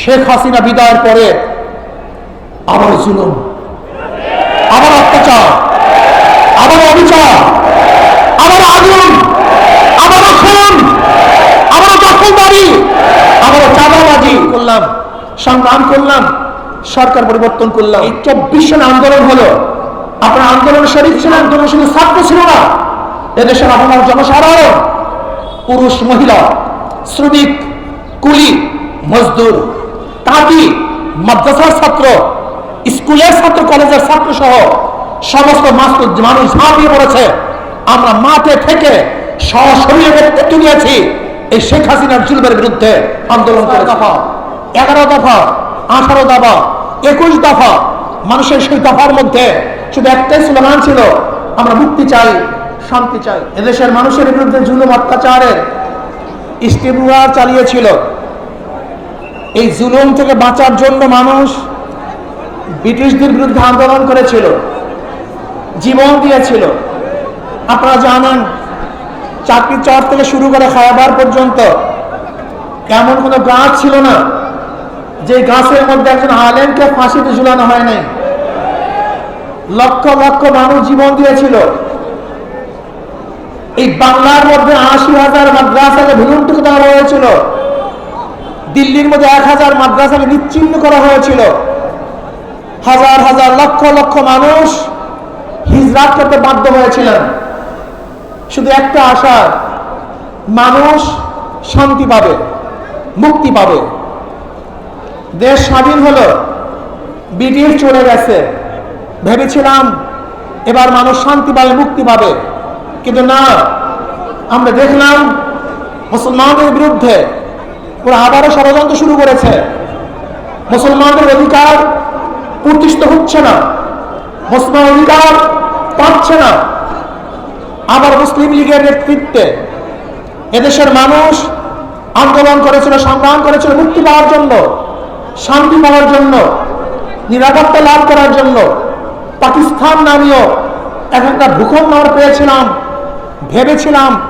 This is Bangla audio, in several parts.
শেখ হাসিনা বিদায়ের পরে আবার জুলুম, আবার অত্যাচার, আবার অবিচার, আবার আগুন, আবার খুন আবার দখলদারি আবার চাঁদাবাজি করলাম, সংগ্রাম করলাম, সরকার পরিবর্তন করলাম। এই চব্বিশ সনে আন্দোলন হলো। আপনার আন্দোলন শরীর ছিল আন্দোলন শুধু ছাত্র ছিল না। এদেশের আপনার জনসাধারণ, পুরুষ, মহিলা, শ্রমিক, কুলি, মজদুর তাঁতি মাদ্রাসার ছাত্র স্কুলের ছাত্র কলেজের ছাত্র সহ সমস্ত মাস- মানুষ ঝাঁপিয়ে পড়েছে আমরা মাঠে থেকে সশরীরে নেতৃত্ব নিয়েছি এই শেখ হাসিনার জুলবের বিরুদ্ধে আন্দোলন করে দফা। এগারো দফা আঠারো দফা একুশ দফা। মানুষের সেই দফার মধ্যে শুধু একটাই স্লোগান ছিল আমরা মুক্তি চাই শান্তি চাই। এদেশের মানুষের বিরুদ্ধে জুলুম অত্যাচারের স্টিমুলার চালিয়েছিল। এই জুলুম থেকে বাঁচার জন্য মানুষ ব্রিটিশদের বিরুদ্ধে আন্দোলন করেছিল, জীবন দিয়েছিল। আপনারা জানেন চাকরি চর থেকে শুরু করে খায়াবার পর্যন্ত এমন কোনো গাছ ছিল না যে গাছের মধ্যে একজন আলেমকে ফাঁসিতে ঝুলানো হয় নাই লক্ষ লক্ষ মানুষ জীবন দিয়েছিল। এই বাংলার মধ্যে আশি হাজার মাদ্রাসাকে ভুলুন্টুক দেওয়া হয়েছিল দিল্লির মধ্যে এক হাজার মাদ্রাসাকে নিচ্ছিন্ন করা হয়েছিল। হাজার হাজার, লক্ষ লক্ষ মানুষ হিজরাত করতে বাধ্য হয়েছিলেন। শুধু একটা আশা, মানুষ শান্তি পাবে, মুক্তি পাবে। দেশ স্বাধীন হলো, ব্রিটিশ চলে গেছে। ভেবেছিলাম এবার মানুষ শান্তি পাবে, মুক্তি পাবে। কিন্তু না, আমরা দেখলাম মুসলমানদের বিরুদ্ধে ওরা আবারও ষড়যন্ত্র শুরু করেছে। মুসলমানদের অধিকার প্রতিষ্ঠিত হচ্ছে না। মুসলমান অধিকার পাচ্ছে না। আবার মুসলিম লীগের নেতৃত্বে এদেশের মানুষ আন্দোলন করেছিল, সংগ্রাম করেছিল মুক্তি পাওয়ার জন্য, শান্তি পাওয়ার জন্য, নিরাপত্তা লাভ করার জন্য। পাকিস্তান নামীয় একটা ভূখণ্ড আমরা পেয়েছিলাম, ভেবেছিলাম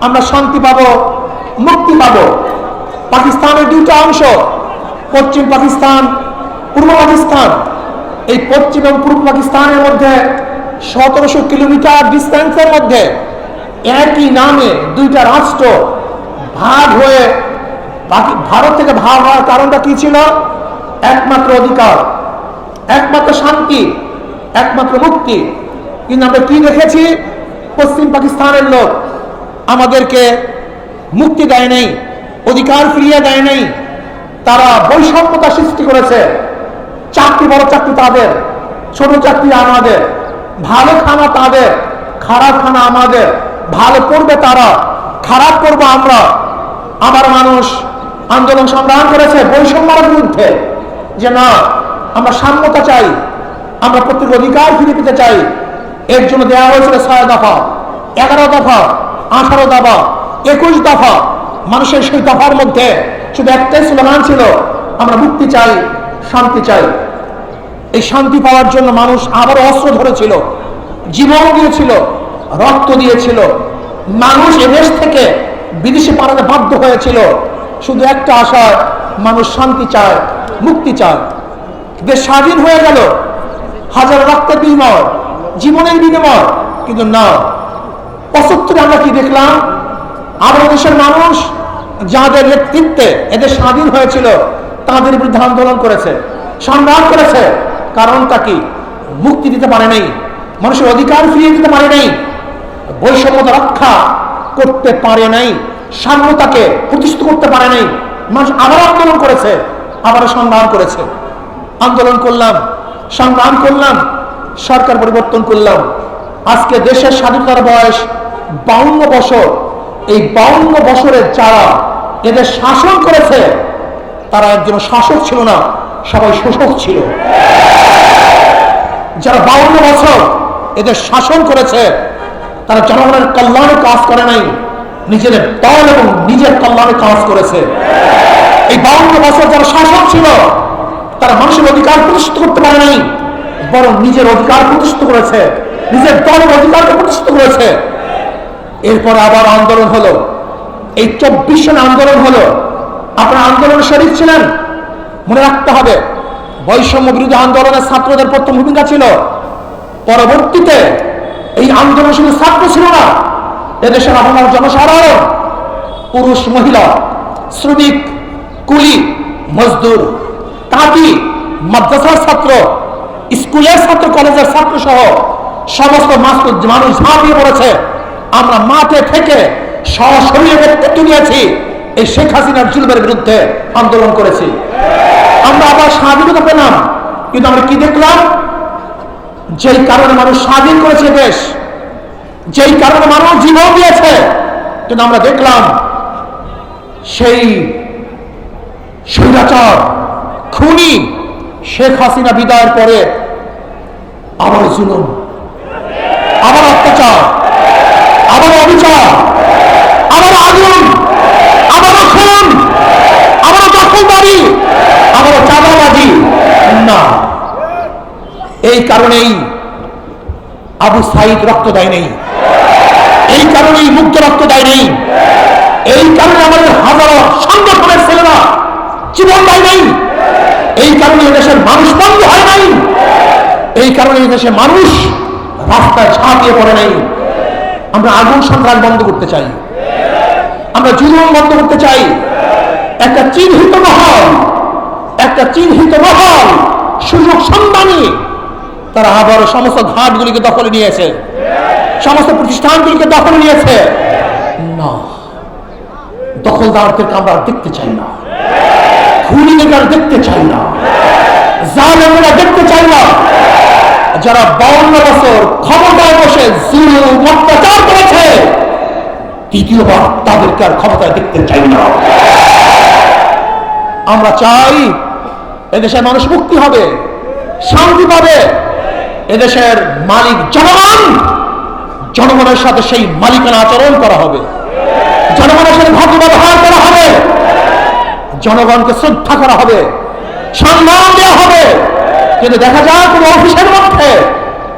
আমরা শান্তি পাবো, মুক্তি পাবো। পাকিস্তানের দুইটা অংশ, পশ্চিম পাকিস্তান, পূর্ব পাকিস্তান। এই পশ্চিম এবং পূর্ব পাকিস্তানের মধ্যে সতেরোশো কিলোমিটার ডিস্টেন্সের মধ্যে একই নামে দুইটা রাষ্ট্র ভাগ হয়ে ভারত থেকে ভাগ হওয়ার কারণটা কি ছিল? একমাত্র অধিকার, একমাত্র শান্তি, একমাত্র মুক্তি। কিন্তু আমরা কি দেখেছি? পশ্চিম পাকিস্তানের লোক আমাদেরকে মুক্তি দেয় নাই। অধিকার ফিরিয়ে দেয় নাই। তারা বৈষম্যতা সৃষ্টি করেছে। চাকরি বড় চাকরি তাদের, ছোট চাকরি আমাদের, ভালো খানা তাদের, খারাপ খানা আমাদের, ভালো করবে তারা, খারাপ করব আমরা। আমার মানুষ আন্দোলন সংগ্রাম করেছে বৈষম্যের বিরুদ্ধে যে না, আমরা সাম্যতা চাই, আমরা প্রত্যেক অধিকার ফিরে পেতে চাই। এর জন্য দেওয়া হয়েছিল ছয় দফা, এগারো দফা, আঠারো দফা, একুশ দফা। মানুষের সেই দফার মধ্যে শুধু একটাই স্লোগান ছিল, আমরা মুক্তি চাই, শান্তি চাই। এই শান্তি পাওয়ার জন্য মানুষ আবার অস্ত্র ধরেছিল, জীবন দিয়েছিল, রক্ত দিয়েছিল। মানুষ এদেশ থেকে বিদেশে পালাতে বাধ্য হয়েছিল। শুধু একটা আশা, মানুষ শান্তি চায়, মুক্তি চায়। দেশ স্বাধীন হয়ে গেল। হাজার রক্তের বিনিময়, জীবনের বিনিময়, কিন্তু না। পঁচাত্তরে আমরা কি দেখলাম? আমাদের দেশের মানুষ, যাদের নেতৃত্বে এদের স্বাধীন হয়েছিল, তাদের বিরুদ্ধে আন্দোলন করেছে, সংগ্রাম করেছে। কারণটা কি? মুক্তি দিতে পারে নাই, মানুষের অধিকার ফিরিয়ে দিতে পারে নাই বৈষম্যতা রক্ষা করতে পারে নাই, সাম্যতাকে প্রতিষ্ঠিত করতে পারে নাই। মানুষ আবার আন্দোলন করেছে, আবার সংগ্রাম করেছে। আন্দোলন করলাম, সংগ্রাম করলাম, সরকার পরিবর্তন করলাম। আজকে দেশের স্বাধীনতার বয়স বাউন্ন বছর। এই বাউন্ন বছরের যারা এদের শাসন করেছে, তারা একজন শাসক ছিল না, সবাই শোষক ছিল। যারা বাউন্ন বছর এদের শাসন করেছে, তারা জনগণের কল্যাণে কাজ করে নাই, নিজেদের দল এবং নিজের কল্যাণে কাজ করেছে। এই বাউন্ন বছর যারা শাসক ছিল, তারা মানুষের অধিকার প্রতিষ্ঠিত করতে পারে নাই, বরং নিজের অধিকার প্রতিষ্ঠিত করেছে, নিজের দলের অধিকারকে প্রতিষ্ঠিত করেছে। এরপরে আবার আন্দোলন হলো। এই চব্বিশ সনে আন্দোলন হলো। আপনার আন্দোলন শরীর ছিলেন, মনে রাখতে হবে, বৈষম্য বিরোধী আন্দোলনের ছাত্রদের প্রথম ভূমিকা ছিল। পরবর্তীতে এই আন্দোলন শুধু ছাত্র ছিল না, এদেশের আপনার জনসাধারণ, পুরুষ, মহিলা, শ্রমিক, কুলি, মজদুর তাঁতি মাদ্রাসার ছাত্র, স্কুলের ছাত্র, কলেজের ছাত্র সহ সমস্ত মাস- মানুষ ঝাঁপিয়ে পড়েছে। আমরা মাঠে থেকে সশরীরে নেতৃত্ব নিয়েছি। এই শেখ হাসিনার জুলুমের বিরুদ্ধে আন্দোলন করেছি। আমরা আবার স্বাধীনতা পেলাম। কিন্তু আমরা কি দেখলাম? যেই কারণে মানুষ স্বাধীন করেছে দেশ, যেই কারণে মানুষ জীবন দিয়েছে, কিন্তু আমরা দেখলাম সেই স্বৈরাচার, খুনি শেখ হাসিনা বিদায়ের পরে আবার জুলুম, আবার অত্যাচার। আবার অবিচার আবার আগুন আবার খুন আবার দখলদারি আবার চাঁদাবাজি, না। এই কারণেই আবু সাইদ রক্ত দেয় নেই। এই কারণেই মুক্ত রক্ত দেয় নেই। এই কারণে আমাদের হাজারো সংগঠনের ছেলেরা জীবন দেয় নাই। এই কারণে দেশের মানুষ বন্ধ হয় নাই। এই কারণে দেশের মানুষ রাস্তায় ঝাঁপিয়ে পড়ে নাই। আমরা আগুন সন্ত্রাস বন্ধ করতে চাই। আমরা জুলুম বন্ধ করতে চাই। একটা চিহ্নিত মহল, একটা চিহ্নিত মহল, সুযোগ সন্ধানী তারা আবার সমস্ত ঘাটগুলিকে দখলে নিয়েছে। সমস্ত প্রতিষ্ঠানগুলিকে দখলে নিয়েছে। না, দখলদারদেরকে আমরা দেখতে চাই না। খুনিদেরকে দেখতে চাই না। জালেমেরা দেখতে চাই না। যারা বাউন্ন বছর ক্ষমতায় বসে জুলুম অত্যাচার করেছে দ্বিতীয়বার তাদেরকে আর ক্ষমতায় দেখতে চাই না। আমরা চাই এদেশের মানুষ মুক্তি হবে, শান্তি পাবে। এদেশের মালিক জনগণ, জনগণের সাথে সেই মালিকানা আচরণ করা হবে। জনগণের সাথে ভাগ্য ব্যবহার করা হবে। জনগণকে শ্রদ্ধা করা হবে। সম্মান দেওয়া হবে। কিন্তু দেখা যায় কোনো অফিসের মধ্যে,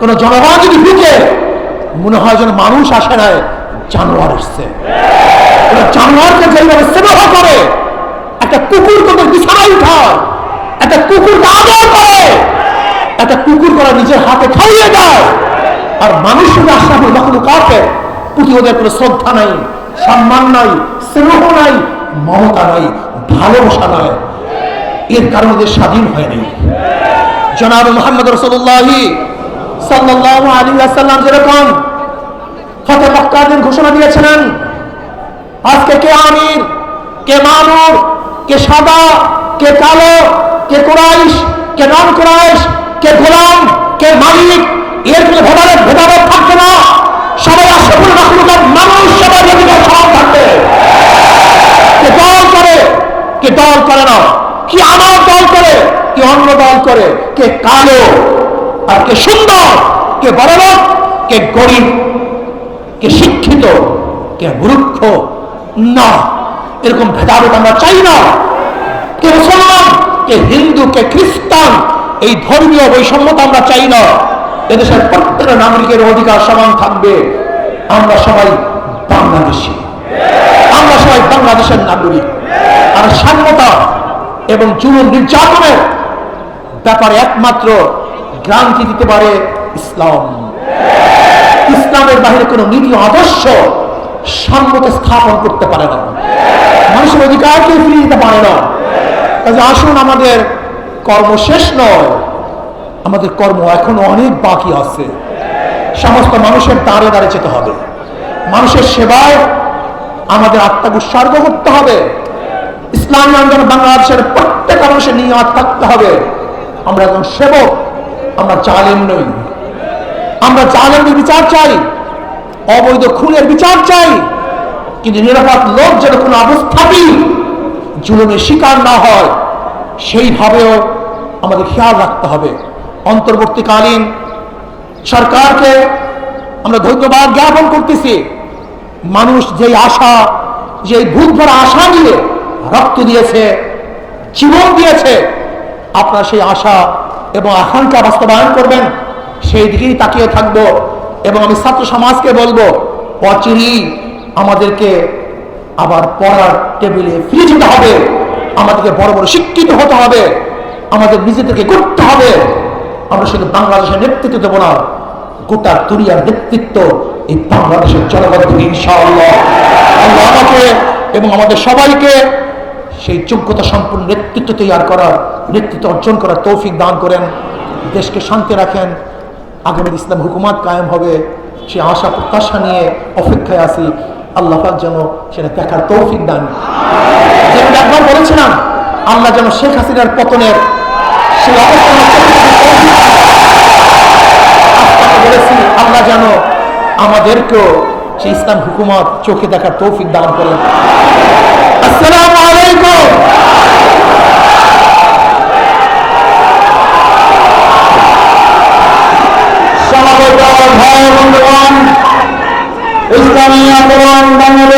কোনো জনগণ যদি ঢুকে, মনে হয় যেন মানুষ আসে নাই, জানোয়ার এসছে জানোয়ারকে যেভাবে সেবা করে, একটা কুকুর তোদের বিছানায় উঠায়, একটা কুকুরকে আদর করে, একটা কুকুর করা নিজের হাতে খাইয়ে দেয়, আর মানুষ আশরাফুল মাহমুদ কাকে প্রতি ওদের কোনো শ্রদ্ধা নাই, সম্মান নাই, স্নেহ নাই, মমতা নাই, ভালোবাসা নাই। এর কারণে ওদের স্বাধীন হয়নি জনাব মোহাম্মদ রসুল্লাহি আসাল্লাম যেরকম ফতে মক্কাদিন ঘোষণা দিয়েছিলেন, আজকে কে আমির, কে মামুর, কে সাদা, কে কালো, কে কোরাইশ, কে নন কোরাইশ, কে গোলাম, কে মালিক, এর কোনো ভেদাভেদ ভেদাভেদ থাকবে না। সবাই আশরাফুল মাখলুকাত মানুষ, সবাই সমান থাকবে। কে দল করে, কে দল করে না। দল করে, কি অন্য দল করে, কে কালো আর কে সুন্দর, কে বড়লোক, কে গরিব, কে শিক্ষিত, কে মূর্খ, না। এরকম ভেদাভেদ আমরা চাই না। কে মুসলমান, কে হিন্দু, কে খ্রিস্টান, এই ধর্মীয় বৈষম্যতা আমরা চাই না। এদেশের প্রত্যেকটা নাগরিকের অধিকার সমান থাকবে। আমরা সবাই বাংলাদেশি। আমরা সবাই বাংলাদেশের নাগরিক। আর স্বাধীনতা এবং জুলুম নির্যাতনের ব্যাপারে একমাত্র গ্রান্তি দিতে পারে ইসলাম। ইসলামের বাহিরে কোনো নীতি আদর্শ সম্মত স্থাপন করতে পারে না। মানুষের অধিকারকে ফিরিয়ে দিতে পারে না। কাজে আসুন আমাদের কর্ম শেষ নয়। আমাদের কর্ম এখনও অনেক বাকি আছে। সমস্ত মানুষের দাঁড়ে দাঁড়ে যেতে হবে। মানুষের সেবায় আমাদের আত্মাকে উৎসর্গ করতে হবে। ইসলামী আন্দোলন বাংলাদেশের প্রত্যেক মানুষের নিয়ত থাকতে হবে। আমরা একজন সেবক, আমরা জালেম নই। আমরা জালেমের বিচার চাই, অবৈধ খুনের বিচার চাই, কিন্তু নিরাপদ লোক যেন কোনো অবস্থাতেই জুলুমের শিকার না হয়, সেইভাবেও আমাদের খেয়াল রাখতে হবে। অন্তর্বর্তীকালীন সরকারকে আমরা ধন্যবাদ জ্ঞাপন করতেছি। মানুষ যেই আশা যে ভূত ভরা আশা নিয়ে রক্ত দিয়েছে, জীবন দিয়েছে। আপনার সেই আশা এবং আকাঙ্ক্ষা বাস্তবায়ন করবেন, সেই দিকেই তাকিয়ে থাকব এবং আমি ছাত্র সমাজকে বলব, অচিরেই আমাদেরকে আবার পড়ার টেবিলে ফিরে যেতে হবে। আমাদেরকে বড় বড় শিক্ষিত হতে হবে। আমাদের নিজেদেরকে করতে হবে। আমরা শুধু বাংলাদেশের নেতৃত্ব দেবো না, গোটা দুনিয়ার নেতৃত্ব এই বাংলাদেশের জনগণ থেকে ইনশাআল্লাহ। আমাকে এবং আমাদের সবাইকে সেই যোগ্যতা সম্পূর্ণ নেতৃত্ব তৈরি করার, নেতৃত্ব অর্জন করার তৌফিক দান করেন, দেশকে শান্তি রাখেন আগামী ইসলাম হুকুমাত কায়েম হবে, সে আশা প্রত্যাশা নিয়ে অপেক্ষায় আছি। আল্লাহ যেন সেটা দেখার তৌফিক দান। যেমন একবার বলেছিলাম, আল্লাহ যেন শেখ হাসিনার পতনের বলেছি আল্লাহ যেন আমাদেরকেও সেই ইসলাম হুকুমত চোখে দেখার তৌফিক দান করেন। আসসালামু আলাইকুম। সমাগত ভাই বন্ধুগণ। ইসলামী আন্দোলন বাংলাদেশ